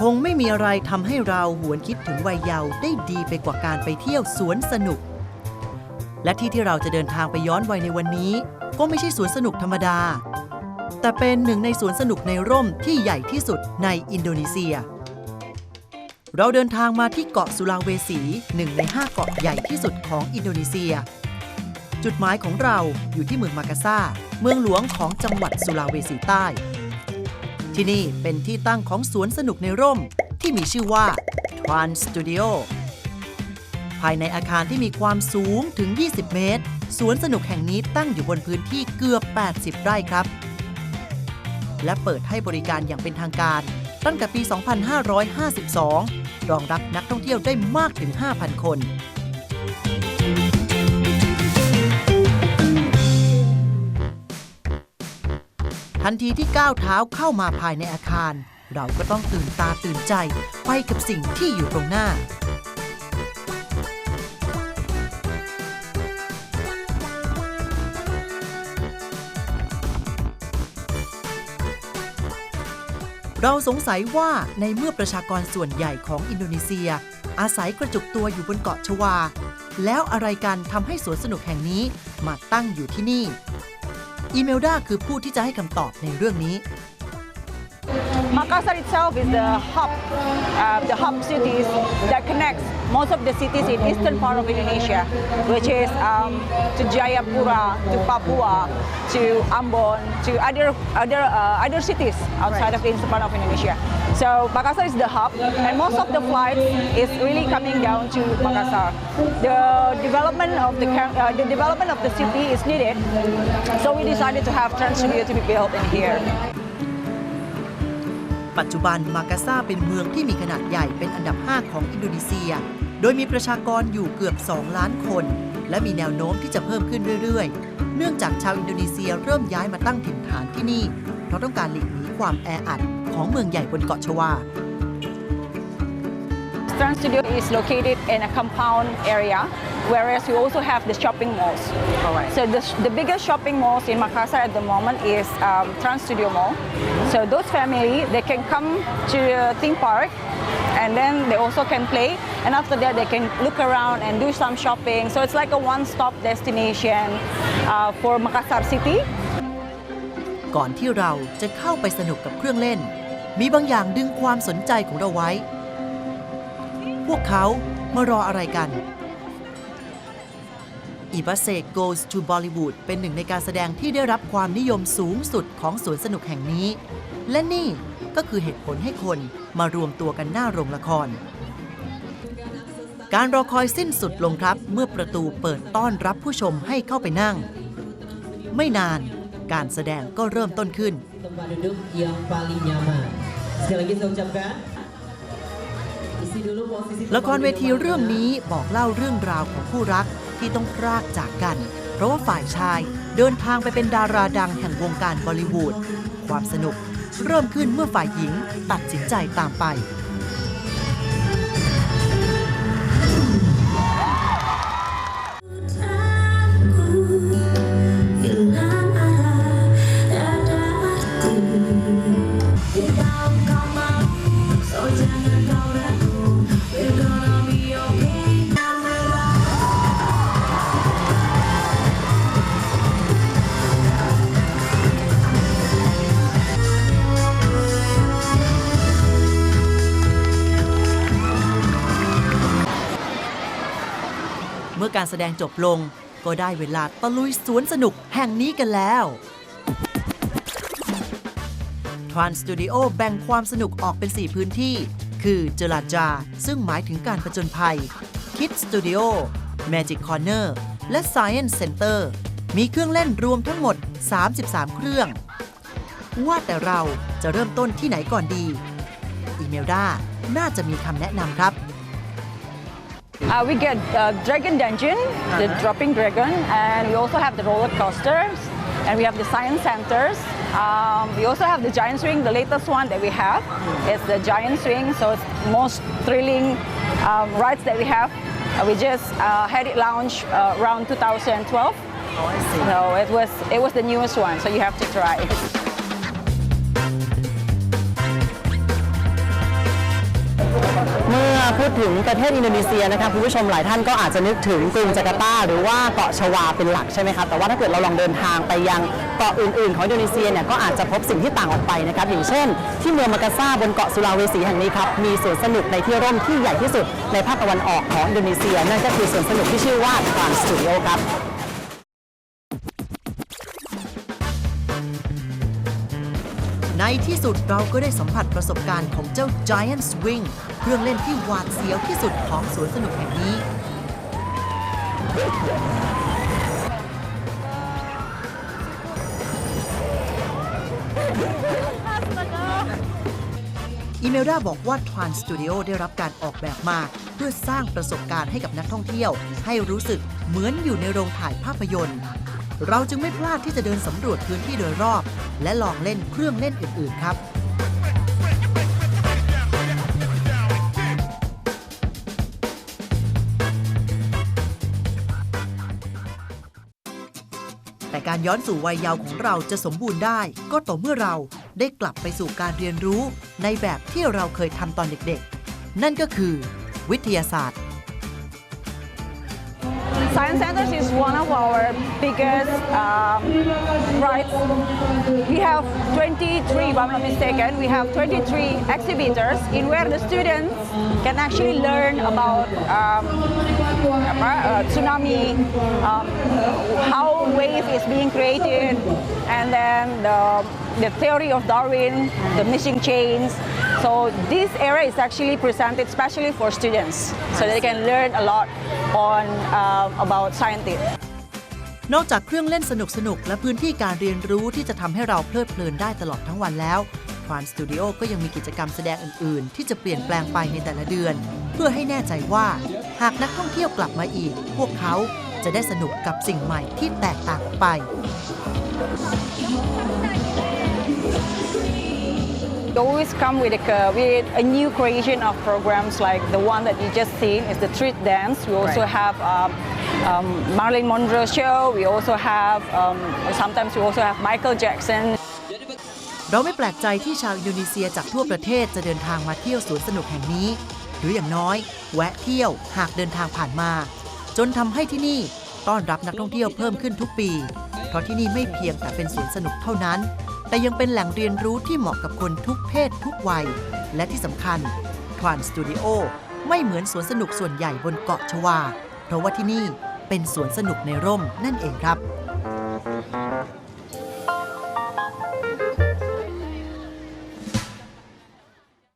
คงไม่มีอะไรทำให้เราหวนคิดถึงวัยเยาว์ได้ดีไปกว่าการไปเที่ยวสวนสนุก และที่ที่เราจะเดินทางไปย้อนวัยในวันนี้ ก็ไม่ใช่สวนสนุกธรรมดา แต่เป็นหนึ่งในสวนสนุกในร่มที่ใหญ่ที่สุดในอินโดนีเซีย เราเดินทางมาที่เกาะสุลาเวสีหนึ่งในห้าเกาะใหญ่ที่สุดของอินโดนีเซีย จุดหมายของเราอยู่ที่เมืองมากาซาเมืองหลวงของจังหวัดสุลาเวสีใต้ ที่นี่เป็นที่ตั้งของสวนสนุกในร่มที่มีชื่อว่า Tran Studio ภายในอาคารที่มีความสูงถึง 20 เมตร สวนสนุกแห่งนี้ตั้งอยู่บนพื้นที่เกือบ 80 ไร่ครับ และเปิดให้บริการอย่างเป็นทางการ ตั้งแต่ปี 2552 รองรับนักท่องเที่ยวได้มากถึง 5,000 คน ทันทีที่ก้าวเท้าเข้ามาภายในอาคาร เราก็ต้องตื่นตาตื่นใจไปกับสิ่งที่อยู่ตรงหน้า เราสงสัยว่าในเมื่อประชากรส่วนใหญ่ของอินโดนีเซีย อาศัยกระจุกตัวอยู่บนเกาะชวา แล้วอะไรกันทำให้สวนสนุกแห่งนี้มาตั้งอยู่ที่นี่ อีเมลดาคือผู้ที่จะให้คำตอบในเรื่องนี้ Makassar itself is the hub, uh, the hub cities that connects most of the cities in eastern part of Indonesia, which is um, to Jayapura, to Papua, to Ambon, to other other uh, other cities outside of the eastern part of Indonesia. So Makassar is the hub, and most of the flights is really coming down to Makassar. The development of the uh, the development of the city is needed, so we decided to have Trans Studio to be built in here. ปัจจุบันมากาซาเป็นเมืองที่มีขนาดใหญ่เป็นอันดับ 5 ของอินโดนีเซีย โดยมีประชากรอยู่เกือบ 2 ล้านคน และมีแนวโน้มที่จะเพิ่มขึ้นเรื่อยๆ เนื่องจากชาวอินโดนีเซียเริ่มย้ายมาตั้งถิ่นฐานที่นี่เพราะต้องการหลีกหนีความแออัด ของเมืองใหญ่บนเกาะชวา Trans Studio is located in a compound area, whereas we also have the shopping malls. Alright. So the, the biggest shopping malls in Makassar at the moment is um, Trans Studio Mall. So those family they can come to the theme park, and then they also can play. And after that, they can look around and do some shopping. So it's like a one-stop destination uh, for Makassar City. ก่อนที่เราจะเข้าไปสนุกกับเครื่องเล่น มีบางอย่างดึงความสนใจของเราไว้ พวกเขามารออะไรกันอีบาเซ Goes to Bollywood เป็นหนึ่งในการแสดงที่ได้รับความนิยมสูงสุดของสวนสนุกแห่งนี้ และนี่ก็คือเหตุผลให้คนมารวมตัวกันหน้าโรงละคร การรอคอยสิ้นสุดลงครับ เมื่อประตูเปิดต้อนรับผู้ชมให้เข้าไปนั่ง ไม่นาน การแสดงก็เริ่มต้นขึ้น ละครเวทีเรื่องนี้บอกเล่าเรื่องราวของคู่รักที่ต้องพรากจากกัน เพราะว่าฝ่ายชายเดินทางไปเป็นดาราดังแห่งวงการบอลิวูด ความสนุกเริ่มขึ้นเมื่อฝ่ายหญิงตัดสินใจตามไป เมื่อการแสดงจบลงก็ได้เวลาตะลุยสวนสนุกแห่งนี้กันแล้ว ทรานสตูดิโอแบ่งความสนุกออกเป็น 4 พื้นที่ คือเจลาจา ซึ่งหมายถึงการผจญภัย Kid Studio Magic Corner และ Science Center มีเครื่องเล่นรวมทั้งหมด 33 เครื่อง ว่าแต่เราจะเริ่มต้นที่ไหนก่อนดี อีเมลดาน่าจะมีคำแนะนำครับ Uh, we get uh, Dragon Dungeon, the dropping dragon, and we also have the roller coasters, and we have the science centers. Um, we also have the giant swing, the latest one that we have. It's the giant swing, so it's most thrilling um, rides that we have. Uh, we just uh, had it launched uh, around 2012. Oh, I see. So it was it was the newest one, so you have to try. พูดถึงประเทศอินโดนีเซียนะคะคุณผู้ชมหลายท่านก็อาจจะนึกถึงกรุงจาการ์ตา หรือว่าเกาะชวาเป็นหลักใช่ไหมคะแต่ว่าถ้าเกิดเราลองเดินทางไปยังเกาะอื่น ๆ ของอินโดนีเซียเนี่ยก็อาจจะพบสิ่งที่ต่างออกไปนะครับอย่างเช่น ที่เมืองมากาซาบนเกาะสุลาเวสีแห่งนี้ครับมีสวนสนุกในที่ร่มที่ใหญ่ที่สุดในภาคตะวันออกของอินโดนีเซียนั่นก็คือสวนสนุกที่ชื่อว่าฟาร์มสตูดิโอครับ ในที่สุดเราก็ได้สัมผัสประสบการณ์ของเจ้า Giant Swing เครื่องเล่นที่หวาดเสียวที่สุดของสวนสนุกแห่งนี้ อีเมลดาบอกว่า Tran Studio ได้รับการออกแบบมา เพื่อสร้างประสบการณ์ให้กับนักท่องเที่ยว ให้รู้สึกเหมือนอยู่ในโรงถ่ายภาพยนตร์ เราจึงไม่พลาดที่จะเดินสำรวจพื้นที่โดยรอบ และลองเล่นเครื่องเล่นอื่น ๆ ครับแต่การย้อนสู่วัยเยาว์ของเราจะสมบูรณ์ได้ ก็ต่อเมื่อเราได้กลับไปสู่การเรียนรู้ในแบบที่เราเคยทำตอนเด็กๆ นั่นก็คือ วิทยาศาสตร์ Science Centers is one of our biggest um, rides. We have 23, if I'm not mistaken, we have 23 exhibitors in where the students can actually learn about um, uh, tsunami, um, how wave is being created, and then the, the theory of Darwin, the missing chains. So this area is actually presented especially for students, so they can learn a lot on uh, about scientists. นอกจากเครื่องเล่นสนุกๆและพื้นที่การเรียนรู้ที่จะทำให้เราเพลิดเพลินได้ตลอดทั้งวันแล้วควานสตูดิโอก็ยังมีกิจกรรมแสดงอื่น ๆ ที่จะเปลี่ยนแปลงไปในแต่ละเดือน เพื่อให้แน่ใจว่า หากนักท่องเที่ยวกลับมาอีก พวกเขาจะได้สนุกกับสิ่งใหม่ที่แตกต่างไป We always come with a, with a new creation of programs like the one that you just seen is the street dance. We also Right. have um, um, Marilyn Monroe show. We also have um, sometimes we also have Michael Jackson. เราไม่แปลกใจที่ชาวอินโดนีเซียจากทั่วประเทศจะเดินทางมาเที่ยวสวนสนุกแห่งนี้ หรืออย่างน้อย แวะเที่ยวหากเดินทางผ่านมา จนทำให้ที่นี่ต้อนรับนักท่องเที่ยวเพิ่มขึ้นทุกปี เพราะที่นี่ไม่เพียงแต่เป็นสวนสนุกเท่านั้น แต่ยังเป็นแหล่งเรียนรู้ที่เหมาะกับคนทุกเพศทุกวัย และที่สำคัญทรานสตูดิโอไม่เหมือนสวนสนุกส่วนใหญ่บนเกาะชวา เพราะว่าที่นี่เป็นสวนสนุกในร่มนั่นเองครับ